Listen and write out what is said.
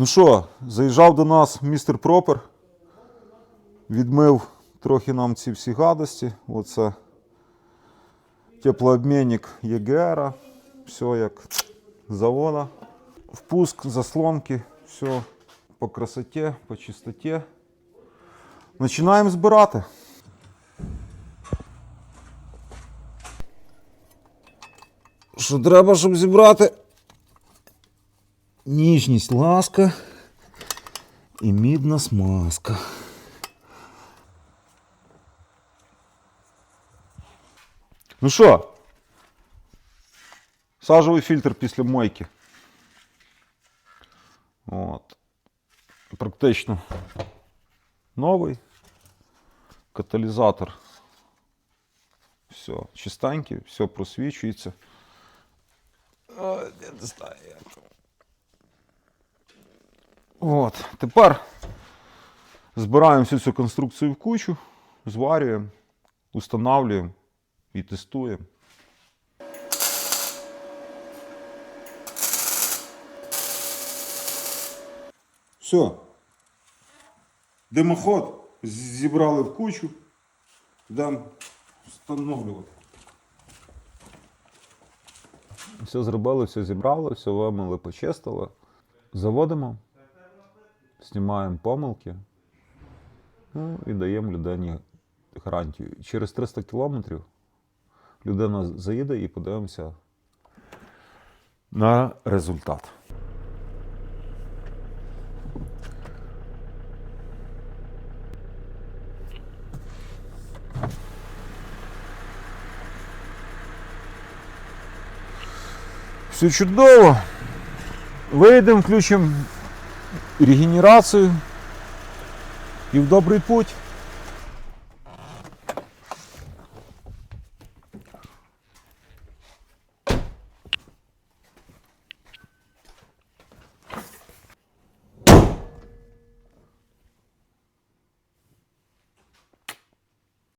Ну що, заїжджав до нас містер Пропер. Відмив трохи нам ці всі гадості. Оце теплообмінник ЄГР. Все як завода. Впуск, заслонки, все по красоті, по чистоті. Починаємо збирати. Що треба, щоб зібрати? Ніжність ласка і мідна смазка. Ну що? Сажовий фільтр після мойки. От. Практично новий. Каталізатор. Все, чистенький, все просвічується. Ой, я не знаю, як. От, тепер збираємо всю цю конструкцію в кучу, зварюємо, устанавлюємо і тестуємо. Все. Димоход зібрали в кучу. Йдемо встановлювати. Все зробили, все зібрали, все вимили, почистили. Заводимо, знімаємо помилки ну, і даємо людині гарантію. Через 300 кілометрів людина заїде і подивимося на результат. Все чудово. Вийдемо, включимо регенерацію і в добрий путь.